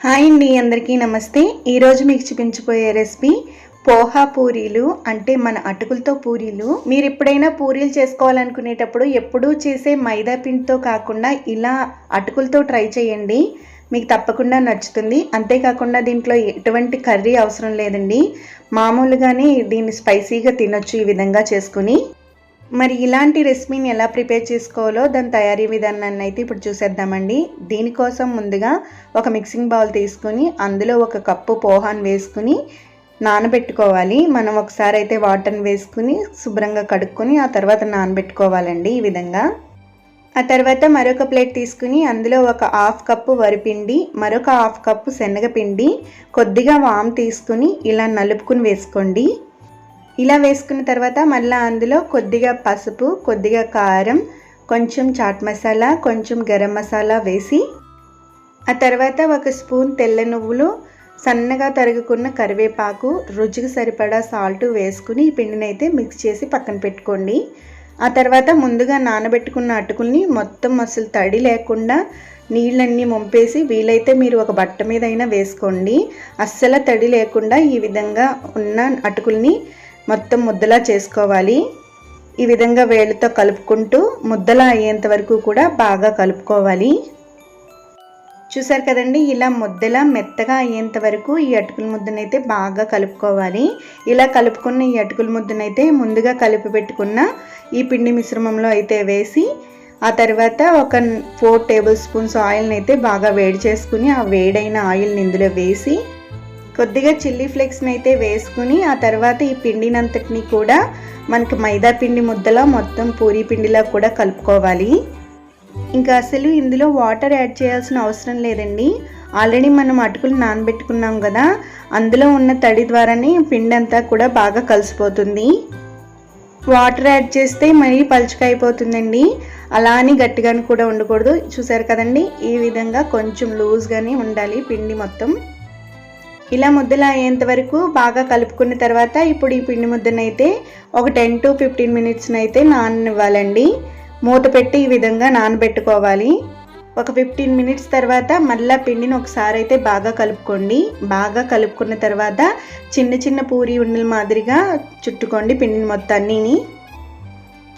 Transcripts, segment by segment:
Hi అండి అందరికీ నమస్తే. ఈరోజు మీకు చూపించబోయే రెసిపీ పోహా పూరీలు అంటే మన అటుకులతో పూరీలు. మీరు ఎప్పుడైనా పూరీలు చేసుకోవాలనుకునేటప్పుడు ఎప్పుడూ చేసే మైదా పిండితో కాకుండా ఇలా అటుకులతో ట్రై చేయండి. మీకు తప్పకుండా నచ్చుతుంది. అంతేకాకుండా దీంట్లో ఎటువంటి కర్రీ అవసరం లేదండి. మామూలుగానే దీన్ని స్పైసీగా తినొచ్చు ఈ విధంగా చేసుకుని. మరి ఇలాంటి రెసిపీని ఎలా ప్రిపేర్ చేసుకోవాలో దాని తయారీ విధానాన్ని అయితే ఇప్పుడు చూసేద్దామండి. దీనికోసం ముందుగా ఒక మిక్సింగ్ బౌల్ తీసుకుని అందులో ఒక కప్పు పోహాన్ వేసుకుని నానబెట్టుకోవాలి. మనం ఒకసారి అయితే వాటర్ని వేసుకుని శుభ్రంగా కడుక్కొని ఆ తర్వాత నానబెట్టుకోవాలండి ఈ విధంగా. ఆ తర్వాత మరొక ప్లేట్ తీసుకుని అందులో ఒక హాఫ్ కప్పు వరిపిండి మరొక హాఫ్ కప్పు శనగపిండి కొద్దిగా వామ్ తీసుకుని ఇలా నలుపుకుని వేసుకోండి. ఇలా వేసుకున్న తర్వాత మళ్ళీ అందులో కొద్దిగా పసుపు కొద్దిగా కారం కొంచెం చాట్ మసాలా కొంచెం గరం మసాలా వేసి ఆ తర్వాత ఒక స్పూన్ తెల్ల నువ్వులు సన్నగా తరుగుకున్న కరివేపాకు రుచికి సరిపడా సాల్ట్ వేసుకుని ఈ పిండిని అయితే మిక్స్ చేసి పక్కన పెట్టుకోండి. ఆ తర్వాత ముందుగా నానబెట్టుకున్న అటుకుల్ని మొత్తం అసలు తడి లేకుండా నీళ్ళన్నీ ముంపేసి వీలైతే మీరు ఒక బట్ట మీద అయినా వేసుకోండి. అస్సలు తడి లేకుండా ఈ విధంగా ఉన్న అటుకుల్ని మొత్తం ముద్దలా చేసుకోవాలి. ఈ విధంగా వేళ్ళతో కలుపుకుంటూ ముద్దలా అయ్యేంత వరకు కూడా బాగా కలుపుకోవాలి. చూసారు కదండి ఇలా ముద్దలా మెత్తగా అయ్యేంత వరకు ఈ అటుకుల ముద్దనైతే బాగా కలుపుకోవాలి. ఇలా కలుపుకున్న ఈ అటుకుల ముద్దనైతే ముందుగా కలిపి పెట్టుకున్న ఈ పిండి మిశ్రమంలో అయితే వేసి ఆ తర్వాత ఒక ఫోర్ టేబుల్ స్పూన్స్ ఆయిల్ని అయితే బాగా వేడి చేసుకుని ఆ వేడైన ఆయిల్ని ఇందులో వేసి కొద్దిగా చిల్లీ ఫ్లేక్స్ని అయితే వేసుకుని ఆ తర్వాత ఈ పిండినంతటిని కూడా మనకి మైదా పిండి ముద్దలో మొత్తం పూరీ పిండిలా కూడా కలుపుకోవాలి. ఇంకా అసలు ఇందులో వాటర్ యాడ్ చేయాల్సిన అవసరం లేదండి. ఆల్రెడీ మనం అటుకులు నానబెట్టుకున్నాం కదా అందులో ఉన్న తడి ద్వారానే పిండి అంతా కూడా బాగా కలిసిపోతుంది. వాటర్ యాడ్ చేస్తే మరీ పలుచగా అయిపోతుందండి. అలా అని గట్టిగాని కూడా ఉండకూడదు. చూసారు కదండి ఈ విధంగా కొంచెం లూజ్గానే ఉండాలి పిండి మొత్తం. ఇలా ముద్దలు అయ్యేంత వరకు బాగా కలుపుకున్న తర్వాత ఇప్పుడు ఈ పిండి ముద్దనైతే ఒక టెన్ టు ఫిఫ్టీన్ మినిట్స్ని అయితే నాననివ్వాలండి. మూత పెట్టి ఈ విధంగా నానబెట్టుకోవాలి. ఒక ఫిఫ్టీన్ మినిట్స్ తర్వాత మళ్ళీ పిండిని ఒకసారి అయితే బాగా కలుపుకోండి. బాగా కలుపుకున్న తర్వాత చిన్న చిన్న పూరి ఉండల మాదిరిగా చుట్టుకోండి పిండిని మొత్తాన్ని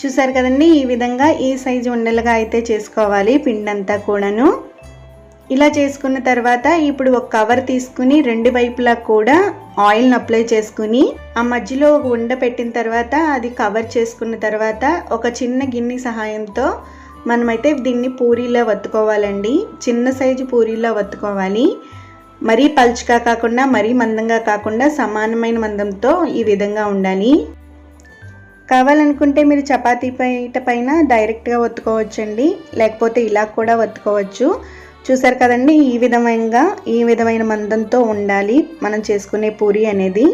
చూసారు కదండి? ఈ విధంగా ఈ సైజు ఉండలుగా అయితే చేసుకోవాలి పిండి అంతా కూడాను. ఇలా చేసుకున్న తర్వాత ఇప్పుడు ఒక కవర్ తీసుకుని రెండు వైపులా కూడా ఆయిల్ని అప్లై చేసుకుని ఆ మధ్యలో ఒక ఉండ పెట్టిన తర్వాత అది కవర్ చేసుకున్న తర్వాత ఒక చిన్న గిన్నె సహాయంతో మనమైతే దీన్ని పూరీలో వత్తుకోవాలండి. చిన్న సైజు పూరీలో వత్తుకోవాలి. మరీ పల్చుగా కాకుండా మరీ మందంగా కాకుండా సమానమైన మందంతో ఈ విధంగా ఉండాలి. కావాలనుకుంటే మీరు చపాతీ పైట పైన డైరెక్ట్గా వత్తుకోవచ్చండి. లేకపోతే ఇలా కూడా వత్తుకోవచ్చు. చూసారు కదండి? ఈ విధమైన ఈ విధమైన మందంతో ఉండాలి మనం చేసుకునే పూరి అనేది.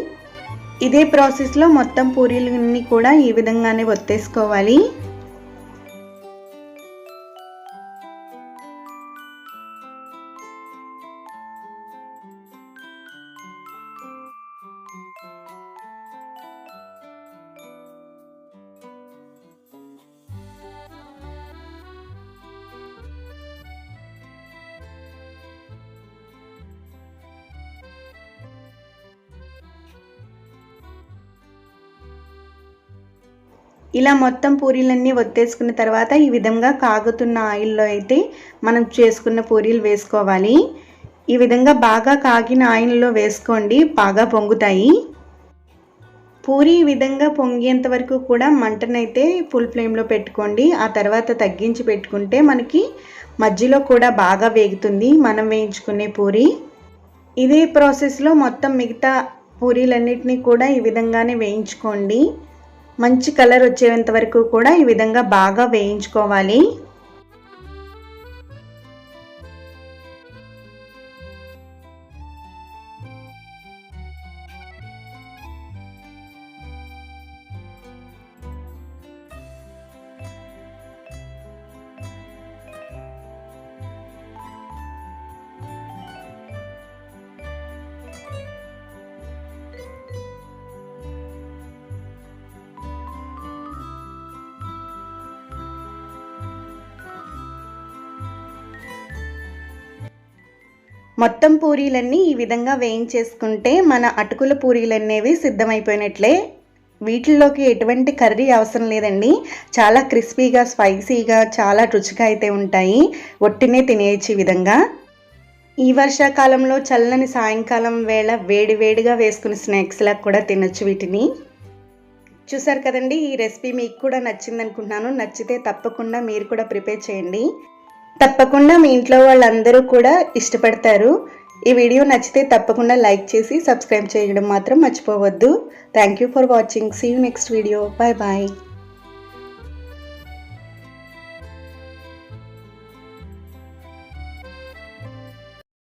ఇదే ప్రాసెస్లో మొత్తం పూరీలన్నీ కూడా ఈ విధంగానే ఒత్తేసుకోవాలి. ఇలా మొత్తం పూరీలన్నీ ఒత్తేసుకున్న తర్వాత ఈ విధంగా కాగుతున్న ఆయిల్లో అయితే మనం చేసుకున్న పూరీలు వేసుకోవాలి. ఈ విధంగా బాగా కాగిన ఆయిల్లో వేసుకోండి బాగా పొంగుతాయి. పూరి ఈ విధంగా పొంగేంత వరకు కూడా మంటనైతే ఫుల్ ఫ్లేమ్లో పెట్టుకోండి. ఆ తర్వాత తగ్గించి పెట్టుకుంటే మనకి మధ్యలో కూడా బాగా వేగుతుంది మనం వేయించుకునే పూరి. ఇదే ప్రాసెస్లో మొత్తం మిగతా పూరీలన్నిటినీ కూడా ఈ విధంగానే వేయించుకోండి. మంచి కలర్ వచ్చేంత వరకు కూడా ఈ విధంగా బాగా వేయించుకోవాలి. మొత్తం పూరీలన్నీ ఈ విధంగా వేయించేసుకుంటే మన అటుకుల పూరీలు అనేవి సిద్ధమైపోయినట్లే. వీటిల్లోకి ఎటువంటి కర్రీ అవసరం లేదండి. చాలా క్రిస్పీగా స్పైసీగా చాలా రుచిగా అయితే ఉంటాయి. ఒట్టినే తినేయచ్చు ఈ విధంగా. ఈ వర్షాకాలంలో చల్లని సాయంకాలం వేళ వేడి వేడిగా వేసుకుని స్నాక్స్లా కూడా తినొచ్చు వీటిని. చూసారు కదండి ఈ రెసిపీ మీకు కూడా నచ్చింది అనుకుంటున్నాను నచ్చితే తప్పకుండా మీరు కూడా ప్రిపేర్ చేయండి. తప్పకుండా మీ ఇంట్లో వాళ్ళందరూ కూడా ఇష్టపడతారు. ఈ వీడియో నచ్చితే తప్పకుండా లైక్ చేసి సబ్స్క్రైబ్ చేయడం మాత్రం మర్చిపోవద్దు. Thank you for watching see you next video bye bye